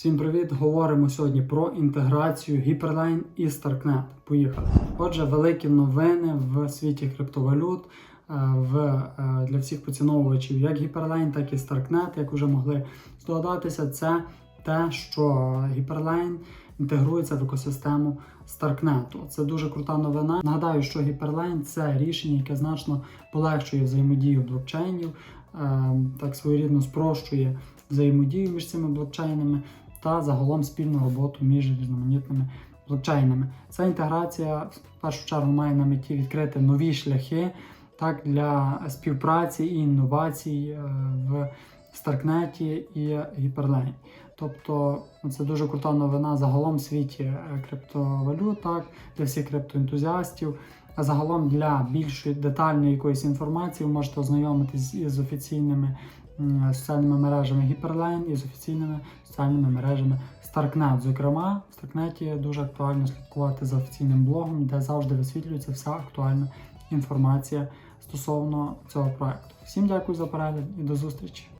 Всім привіт! Говоримо сьогодні про інтеграцію Hyperline і Starknet. Поїхали. Отже, великі новини в світі криптовалют е, в, е, для всіх поціновувачів як Hyperline, так і Starknet, як вже могли здогадатися, це те, що Hyperline інтегрується в екосистему Starknet. Це дуже крута новина. Нагадаю, що Hyperline – це рішення, яке значно полегшує взаємодію блокчейнів, е, так своєрідно спрощує взаємодію між цими блокчейнами та загалом спільну роботу між різноманітними блокчейнами. Ця інтеграція в першу чергу має на меті відкрити нові шляхи так, для співпраці і інновацій е, в Старкнеті і Hyperlane. Тобто це дуже крута новина загалом в світі е, криптовалют, так, для всіх криптоентузіастів. А загалом для більшої детальної якоїсь інформації ви можете ознайомитись із офіційними соціальними мережами Hyperline і з офіційними соціальними мережами Starknet. Зокрема, в Starknet дуже актуально слідкувати за офіційним блогом, де завжди висвітлюється вся актуальна інформація стосовно цього проекту. Всім дякую за перегляд і до зустрічі!